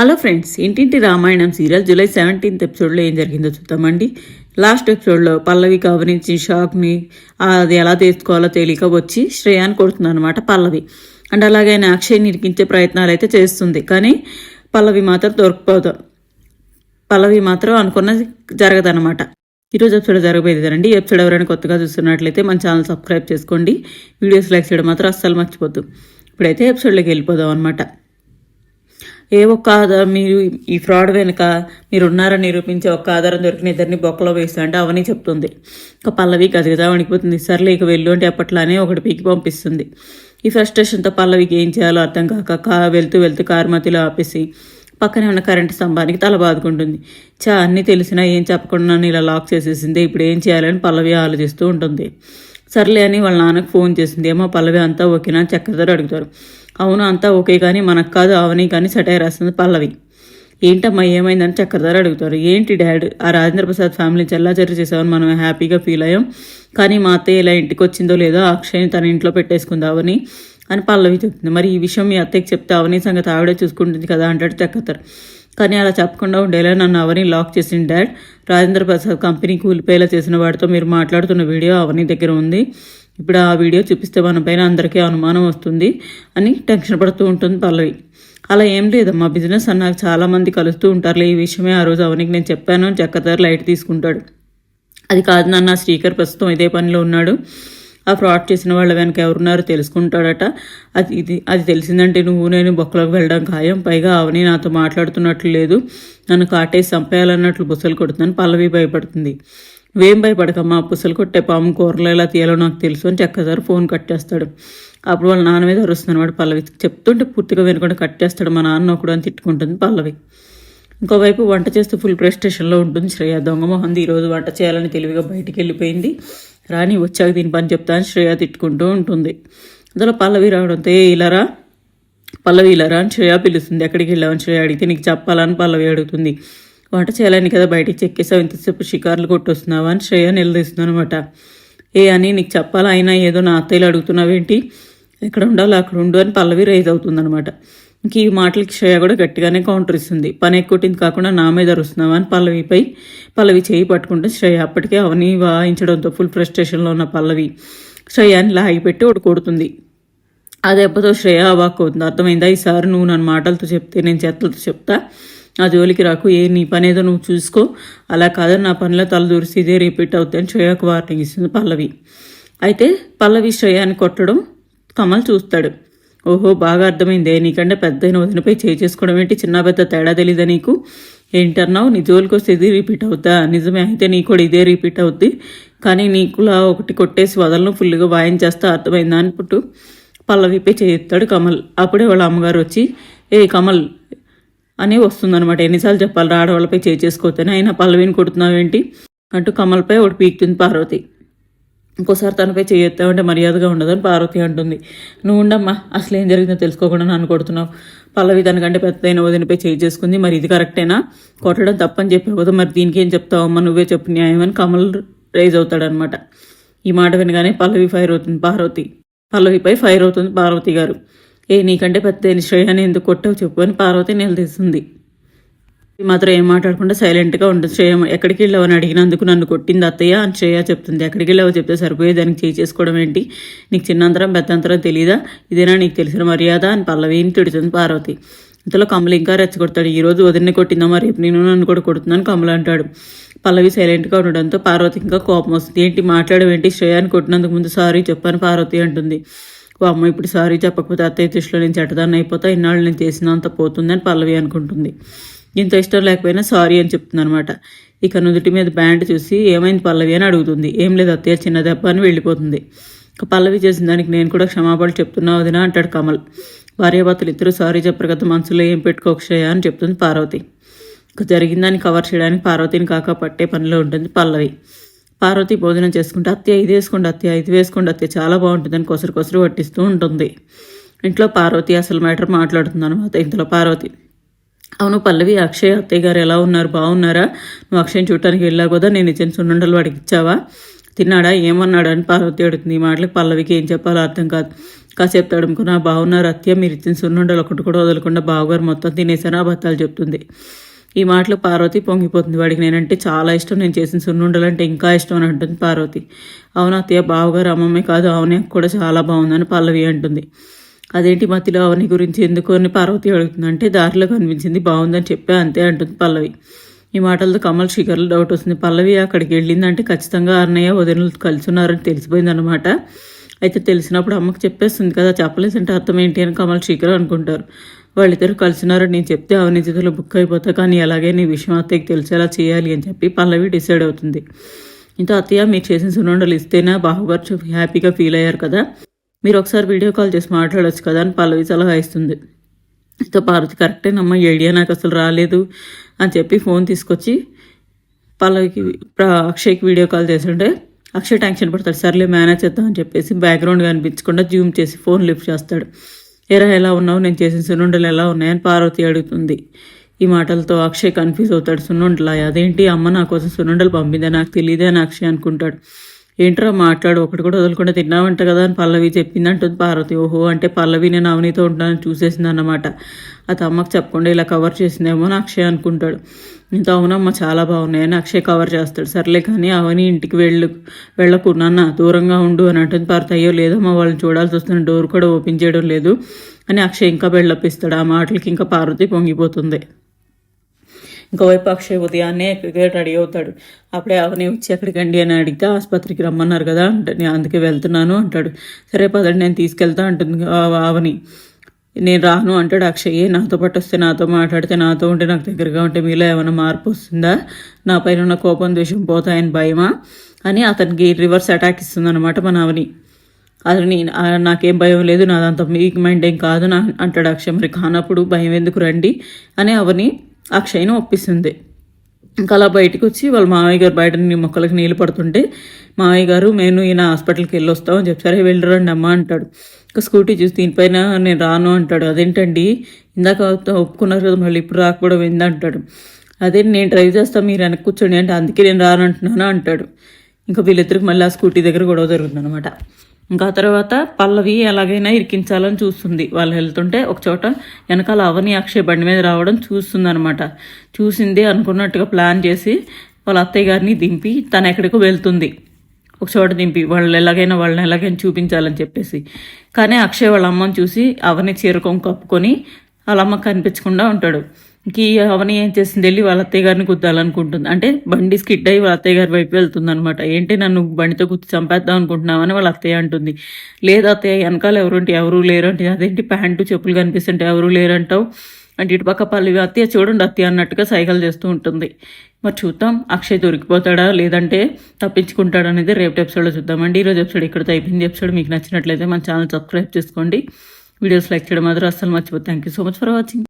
Hello friends ఇంటింటి Ramayanam serial July seventeenth ఎపిసోడ్లో ఏం జరిగిందో చూద్దామండి. లాస్ట్ ఎపిసోడ్లో పల్లవి గమనించి షాక్ని అది ఎలా తీసుకోవాలో తెలియక వచ్చి శ్రేయాన్ని కొడుతుంది అనమాట పల్లవి. అండ్ అలాగైనా అక్షయ్ని ఇరికించే నిరికించే ప్రయత్నాలు అయితే చేస్తుంది. కానీ పల్లవి మాత్రం దొరికిపోదు. పల్లవి మాత్రం అనుకున్నది జరగదనమాట ఈరోజు ఎపిసోడ్ జరగబోయేది ఈ ఎపిసోడ్ ఎవరైనా కొత్తగా చూస్తున్నట్లయితే మన ఛానల్ సబ్స్క్రైబ్ చేసుకోండి. వీడియోస్ లైక్ చేయడం మాత్రం అస్సలు మర్చిపోద్దు. ఇప్పుడైతే ఎపిసోడ్లోకి వెళ్ళిపోదాం అనమాట ఏ ఒక్క ఆధారం మీరు ఈ ఫ్రాడ్ వెనుక మీరున్నారని నిరూపించే ఒక్క ఆధారం దొరికిన ఇద్దరిని బొక్కలో వేస్తా అంటే అవని చెప్తుంది. ఇక పల్లవి గదిగదా వణికిపోతుంది. సర్లే ఇక వెళ్ళు అంటే అప్పట్లానే ఒకటి పీకి పంపిస్తుంది. ఈ ఫ్రస్ట్రేషన్తో పల్లవికి ఏం చేయాలో అర్థం కాక కా వెళ్తూ వెళ్తూ కారు మధ్యలో ఆపేసి పక్కనే ఉన్న కరెంటు స్తంభానికి తల బాదుకుంటుంది. చా అన్నీ తెలిసినా ఏం చెప్పకుండా నన్ను ఇలా లాక్ చేసేసింది. ఇప్పుడు ఏం చేయాలని పల్లవి ఆలోచిస్తూ ఉంటుంది. సర్లే అని వాళ్ళ నాన్నకు ఫోన్ చేసింది. ఏమో పల్లవి అంతా ఓకేనా? అని అడుగుతారు. అవును అంతా ఓకే కానీ మనకు కాదు అవని కానీ సెటైర్ రాస్తుంది పల్లవి. ఏంటమ్మా ఏమైందని చక్రధర అడుగుతారు. ఏంటి డాడ్ ఆ రాజేంద్ర ప్రసాద్ ఫ్యామిలీ చెల్లాచర్య చేసామని మనం హ్యాపీగా ఫీల్ అయ్యాం. కానీ మా అత్తయ్య ఇలా ఇంటికి వచ్చిందో లేదో అక్షయ్ని తన ఇంట్లో పెట్టేసుకుంది అవని అని పల్లవి చెప్తుంది. మరి ఈ విషయం మీ అత్తయ్యకి చెప్తే అవని సంగతి ఆవిడే చూసుకుంటుంది కదా అంటాడు చక్కతారు కానీ అలా చెప్పకుండా ఉండేలా నన్ను అవని లాక్ చేసింది డాడ్. రాజేంద్ర ప్రసాద్ కంపెనీ కూలిపోయేలా చేసిన వాడితో మీరు మాట్లాడుతున్న వీడియో అవని దగ్గర ఉంది. ఇప్పుడు ఆ వీడియో చూపిస్తే మన పైన అందరికీ అనుమానం వస్తుంది అని టెన్షన్ పడుతూ ఉంటుంది పల్లవి. అలా ఏం లేదమ్మా బిజినెస్ అన్నాక చాలామంది కలుస్తూ ఉంటారులే. ఈ విషయమే ఆ రోజు అవనికి నేను చెప్పాను. అని చక్కదారు లైట్ తీసుకుంటాడు. అది కాదు నాన్న శ్రీకర్ ప్రస్తుతం ఇదే పనిలో ఉన్నాడు. ఆ ఫ్రాడ్ చేసిన వాళ్ళ వెనక ఎవరున్నారో తెలుసుకుంటాడట. అది ఇది అది తెలిసిందంటే నువ్వు నేను బొక్కలోకి వెళ్ళడం ఖాయం. పైగా అవని నాతో మాట్లాడుతున్నట్లు లేదు. నన్ను కాటేసి చంపేయాలన్నట్లు బుసలు కొడుతుందని పల్లవి భయపడుతుంది. నువ్వేం భయపడకమ్మా? పుసలు కొట్టే పాము కూరలు ఎలా తీయాలో నాకు తెలుసు అని చెక్కసారి ఫోన్ కట్టేస్తాడు అప్పుడు వాళ్ళ నాన్న మీద అరుస్తున్నాడు వాడు పల్లవి. చెప్తుంటే పూర్తిగా వినకుండా కట్టేస్తాడు మా నాన్న ఒకడు అని తిట్టుకుంటుంది పల్లవి. ఇంకోవైపు వంట చేస్తూ ఫుల్ ప్రెస్టేషన్లో ఉంటుంది శ్రేయ. దొంగ మొహంది ఈరోజు వంట చేయాలని తెలివిగా బయటికి వెళ్ళిపోయింది. రాణి వచ్చాక దీని పని చెప్తాను శ్రేయ తిట్టుకుంటూ ఉంటుంది. అందులో పల్లవి రావడంతో "ఏ, ఇలారా పల్లవి ఇలారా అని శ్రేయ పిలుస్తుంది. ఎక్కడికి వెళ్ళామని శ్రేయ అడిగితే నీకు చెప్పాలని పల్లవి అడుగుతుంది. వంట చేయాలని కదా బయటికి చెక్కేసావు? ఇంతసేపు షికార్లు కొట్టొస్తున్నావా? అని శ్రేయ నిలదీస్తుంది అనమాట ఏ అని నీకు చెప్పాలా? అయినా ఏదో నా అత్తయ్యలు అడుగుతున్నావేంటి? ఎక్కడ ఉండాలో? అక్కడ ఉండు అని పల్లవి రైజ్ అవుతుందనమాట ఇంక ఈ మాటలకి శ్రేయ కూడా గట్టిగానే కౌంటర్ ఇస్తుంది. పని ఎక్కువటింది కాకుండా నా మీద అరుస్తున్నావా? అని పల్లవిపై పల్లవి చేయి పట్టుకుంటే శ్రేయ అప్పటికే అవని వాయించడంతో ఫుల్ ఫ్రస్ట్రేషన్లో ఉన్న పల్లవి శ్రేయాన్ని లాగి పెట్టి ఒకటి కొడుతుంది. ఆ దెబ్బతో శ్రేయ అవుతుంది. అర్థమైందా? ఈసారి నువ్వు నన్ను మాటలతో చెప్తే నేను చేతులతో చెప్తా. ఆ జోలికి రాకు. ఏ నీ పని ఏదో నువ్వు చూసుకో. అలా కాదని నా పనిలో తల దూరిసి ఇదే రిపీట్ అవుతాయని శ్రేయకు వార్నింగ్ ఇస్తుంది పల్లవి. అయితే పల్లవి శ్రేయాన్ని కొట్టడం కమల్ చూస్తాడు. ఓహో బాగా అర్థమైందే. నీకంటే పెద్దయిన వదినపై చేయి చేసుకోవడం ఏంటి? చిన్న పెద్ద తేడా తెలీదా నీకు? ఏంటన్నావు? నీ జోలికి వస్తే ఇది రిపీట్ అవుతా నిజమే అయితే నీకు కూడా ఇదే రిపీట్ అవుద్ది. కానీ నీకులా ఒకటి కొట్టేసి వదలను ఫుల్గా వాయించేస్తా అర్థమైందా అనుకుంటూ పల్లవిపై చేయిస్తాడు కమల్. అప్పుడే వాళ్ళ అమ్మగారు వచ్చి ఏ కమల్ అని వస్తుందన్నమాట. ఎన్నిసార్లు చెప్పాలి ఆడవాళ్ళపై చేయి చేసుకోవద్దని అయినా పల్లవిని కొడుతున్నావేంటి? అంటూ కమల్పై ఒకటి పీకుతుంది పార్వతి. ఇంకోసారి తనపై చేయొత్తామంటే మర్యాదగా ఉండదని పార్వతి అంటుంది. నువ్వు ఉండమ్మా అసలు ఏం జరిగిందో తెలుసుకోకుండా నన్ను కొడుతున్నావు. పల్లవి తనకంటే పెద్దదైన వదినపై చేయి చేసుకుంది. మరి ఇది కరెక్టేనా? కొట్టడం తప్పని చెప్పావు కదా మరి దీనికి ఏం చెప్తావమ్మా నువ్వే చెప్పు న్యాయం అని కమల్ రైజ్ అవుతాడనమాట ఈ మాట వినగానే పల్లవి ఫైర్ అవుతుంది. పార్వతి పల్లవిపై ఫైర్ అవుతుంది పార్వతి గారు. ఏ నీకంటే పెద్ద శ్రేయాన్ని ఎందుకు కొట్టావు చెప్పు అని పార్వతి నిలదీస్తుంది. మాత్రం ఏం మాట్లాడకుండా సైలెంట్గా ఉంటుంది శ్రేయ ఎక్కడికి వెళ్ళావని అడిగినందుకు నన్ను కొట్టింది అత్తయ్య అని శ్రేయ చెప్తుంది. ఎక్కడికి వెళ్ళావో? చెప్తే సరిపోయే దానికి చేయి చేసుకోవడం ఏంటి? నీకు చిన్నంతరం పెద్దంతరం తెలియదా ఇదేనా నీకు తెలిసిన మర్యాద అని పల్లవిని తిడుతుంది పార్వతి. ఇంతలో కమల ఇంకా రెచ్చగొడతాడు. ఈరోజు రోజు వదిలిని కొట్టిందమ్మా రేపు నేను నన్ను కూడా కొడుతున్నాను కమల అంటాడు. పల్లవి సైలెంట్గా ఉండడంతో పార్వతి ఇంకా కోపం వస్తుంది. ఏంటి మాట్లాడవేంటి శ్రేయాని కొట్టినందుకు ముందు సారీ చెప్పాను పార్వతి అంటుంది. ఓ అమ్మ ఇప్పుడు సారీ చెప్పకపోతే అత్తయ్య దృష్టిలో నేను చెడ్డదాన్ని అయిపోతా? ఇన్నాళ్ళు నేను చేసినంత పోతుందని పల్లవి అనుకుంటుంది. ఇంత ఇష్టం లేకపోయినా సారీ అని చెప్తుంది అనమాట ఇక నుదుటి మీద బ్యాండ్ చూసి ఏమైంది పల్లవి అని అడుగుతుంది. ఏం లేదు అత్తయ్య చిన్న దెబ్బ అని వెళ్ళిపోతుంది. ఇక పల్లవి చేసిన దానికి నేను కూడా క్షమాపణలు చెప్తున్నా వదినా అంటాడు కమల్. భార్యాభర్తలు ఇద్దరు సారీ చెప్పరు కదా మనసులో ఏం పెట్టుకోక్షయ అని చెప్తుంది పార్వతి. ఇక జరిగిందాన్ని కవర్ చేయడానికి పార్వతిని కాక పట్టే పనిలో ఉంటుంది పల్లవి. పార్వతి భోజనం చేసుకుంటే అత్తయ్య ఇది వేసుకోండి అత్తయ్య ఇది వేసుకోండి అత్తయ్య చాలా బాగుంటుందని కొసరు కొసరు పట్టిస్తూ ఉంటుంది. ఇంట్లో పార్వతి అసలు మ్యాటర్ మాట్లాడుతుంది అనమాట ఇంతలో పార్వతి అవును పల్లవి అక్షయ్ అత్తయ్య గారు ఎలా ఉన్నారు? బాగున్నారా? నువ్వు అక్షయ్ని చూడటానికి వెళ్ళావు కదా నేను ఇచ్చిన సున్నుండలు వాడికి ఇచ్చావా? తిన్నాడా? ఏమన్నాడు? అని పార్వతి అడుగుతుంది. ఈ మాటలకు పల్లవికి ఏం చెప్పాలో అర్థం కాదు. కాసేపు తడుముకున్నా బాగున్నారు అత్య మీరు ఇచ్చిన సున్నుండలు ఒకటి కూడా వదలకుండా బావగారు మొత్తం తినేసాను అబద్ధాలు చెప్తుంది. ఈ మాటలు పార్వతి పొంగిపోతుంది. వాడికి నేనంటే చాలా ఇష్టం. నేను చేసిన సున్నుండలు అంటే ఇంకా ఇష్టం అని అంటుంది పార్వతి. అవును అత్తయ్య బావగారు అమ్మమ్మే కాదు అవునే కూడా చాలా బాగుందని పల్లవి అంటుంది. అదేంటి మధ్యలో అవని గురించి ఎందుకు అని పార్వతి అడుగుతుందంటే దారిలో కనిపించింది బాగుందని చెప్పే అంతే అంటుంది పల్లవి. ఈ మాటలతో కమల్ శిఖర్లు డౌట్ వస్తుంది. పల్లవి అక్కడికి వెళ్ళిందంటే ఖచ్చితంగా అన్నయ్య వదినలు కలిసి ఉన్నారని తెలిసిపోయిందనమాట అయితే తెలిసినప్పుడు అమ్మకి చెప్పేస్తుంది కదా చెప్పలేదంటే అర్థం ఏంటి అని కమల్ శిఖర్ అనుకుంటారు. వాళ్ళిద్దరు కలిసినారని నేను చెప్తే అవని చేతిలో బుక్ అయిపోతా కానీ అలాగే నీ విషయం అత్తయ్యకి తెలిసేలా చేయాలి అని చెప్పి పల్లవి డిసైడ్ అవుతుంది. ఇంత అత్తయ్య మీరు చేసిన సున్నుండలు ఇస్తేనే బావగారు హ్యాపీగా ఫీల్ అయ్యారు కదా. మీరు ఒకసారి వీడియో కాల్ చేసి మాట్లాడవచ్చు కదా అని పల్లవి సలహా ఇస్తుంది. సో పార్వతి కరెక్టేనమ్మా ఈ ఐడియా నాకు అసలు రాలేదు అని చెప్పి ఫోన్ తీసుకొచ్చి పల్లవికి అక్షయ్కి వీడియో కాల్ చేస్తుంటే అక్షయ్ టెన్షన్ పడతాడు సర్లే మేనేజ్ చేద్దాం అని చెప్పేసి బ్యాక్గ్రౌండ్ కనిపించకుండా జూమ్ చేసి ఫోన్ లిఫ్ట్ చేస్తాడు. ఎరా ఎలా ఉన్నావు? నేను చేసిన సున్నుండలు ఎలా ఉన్నాయని పార్వతి అడుగుతుంది. ఈ మాటలతో అక్షయ్ కన్ఫ్యూజ్ అవుతాడు. సున్నుండలా? అదేంటి? అమ్మ నా కోసం సున్నుండలు పంపిందే? నాకు తెలియదే అని అక్షయ్ అనుకుంటాడు. ఏంట్రా మాట్లాడు ఒకటి కూడా వదలకుండా తిన్నావంట కదా అని పల్లవి చెప్పింది అంటుంది పార్వతి. ఓహో అంటే పల్లవి నేను అవనితో ఉంటానని చూసేసింది అన్నమాట అది అమ్మకు చెప్పకుండా ఇలా కవర్ చేసిందేమో అని అక్షయ్ అనుకుంటాడు. ఇంత అవునమ్మ చాలా బాగున్నాయని అక్షయ్ కవర్ చేస్తాడు. సర్లే కానీ అవని ఇంటికి వెళ్ళు వెళ్ళకు దూరంగా ఉండు అని అంటుంది పార్వతి. అయ్యో లేదమ్మా వాళ్ళని చూడాల్సి వస్తున్న డోర్ కూడా ఓపెన్ చేయడం లేదు అని అక్షయ్ ఇంకా బెళ్ళపిస్తాడు ఆ మాటలకి ఇంకా పార్వతి పొంగిపోతుంది. ఇంకోవైపు అక్షయ్ ఉదయాన్నే క్రికెట్ రెడీ అవుతాడు. అప్పుడే అవని వచ్చి ఎక్కడికండి అని అడిగితే ఆసుపత్రికి రమ్మన్నారు కదా అంటే నేను అందుకే వెళ్తున్నాను అంటాడు. సరే పదండి నేను తీసుకెళ్తా అంటుంది అవని. నేను రాను అంటాడు అక్షయ్ నాతో పాటు వస్తే నాతో మాట్లాడితే నాతో ఉంటే నాకు దగ్గరగా ఉంటే మీలో ఏమైనా మార్పు వస్తుందా? నా పైన ఉన్న కోపం ద్వేషం పోతాయని భయమా? అని అతనికి రివర్స్ అటాక్ ఇస్తుందన్నమాట మన అవని. అతని నాకేం భయం లేదు. నాదంత మీకు మైండ్ ఏం కాదు నా అంటాడు అక్షయ్. మరి కానప్పుడు భయం ఎందుకు రండి? అని అవని అక్షయ్ను ఒప్పిస్తుంది. ఇంకా అలా బయటకు వచ్చి వాళ్ళ మామయ్య గారు బయట మొక్కలకి నీళ్ళు పడుతుంటే మామయ్య గారు నేను ఈయన హాస్పిటల్కి వెళ్ళి వస్తామని చెప్తారే వెళ్ళరండి అమ్మ అంటాడు. ఇంకా స్కూటీ చూసి దీనిపైన నేను రాను అంటాడు. అదేంటండి? ఇందాక ఒప్పుకున్నారు కదా మళ్ళీ ఇప్పుడు రాకపోవడం ఏందంటాడు అదే నేను డ్రైవ్ చేస్తాను మీరు వెనక్కి కూర్చోండి అంటే అందుకే నేను రాను అంటున్నాను అంటాడు. ఇంకా వీళ్ళిద్దరికి మళ్ళీ ఆ స్కూటీ దగ్గర గొడవ జరుగుతుంది అనమాట ఇంకా తర్వాత పల్లవి ఎలాగైనా ఇరికించాలని చూస్తుంది. వాళ్ళు వెళ్తుంటే ఒక చోట వెనకాల అవని అక్షయ్ బండి మీద రావడం చూస్తుంది అనమాట చూసింది అనుకున్నట్టుగా ప్లాన్ చేసి వాళ్ళ అత్తయ్య గారిని దింపి తను ఎక్కడికో వెళ్తుంది. ఒక చోట దింపి వాళ్ళు ఎలాగైనా వాళ్ళని ఎలాగైనా చూపించాలని చెప్పేసి. కానీ అక్షయ్ వాళ్ళ అమ్మని చూసి అవని చీరకం కప్పుకొని వాళ్ళ అమ్మ కనిపించకుండా ఉంటాడు. ఇంకీ అవని ఏం చేసింది వెళ్ళి వాళ్ళ అత్తయ్య గారిని గుద్దాలనుకుంటుంది. అంటే బండి స్కిడ్ అయ్యి వాళ్ళ అత్తయ్య గారి వైపు వెళ్తుంది అనమాట ఏంటి నన్ను బండితో గుర్తు చంపేద్దాం అనుకుంటున్నామని వాళ్ళ అత్తయ్య అంటుంది. లేదు అత్తయ్య వెనకాల ఎవరుంటే ఎవరు లేరు అదేంటి ప్యాంటు చెప్పులు కనిపిస్తుంటే ఎవరు లేరంటావు? అంటే ఇటుపక్క పల్లి అత్తయ్య చూడండి అత్తయ్య అన్నట్టుగా సైకిల్ చేస్తూ ఉంటుంది. మరి చూద్దాం అక్షయ్ దొరికిపోతాడా? లేదంటే తప్పించుకుంటాడా అనేది రేపు ఎపిసోడ్లో చూద్దామండి ఈరోజు ఎపిసోడ్ ఇక్కడ అయిపోయింది. ఎపిసోడ్ మీకు నచ్చినట్లయితే మన ఛానల్ సబ్స్క్రైబ్ చేసుకోండి. వీడియోస్ లైక్ చేయడం మాత్రం అస్సలు మర్చిపోతే thank you so much for watching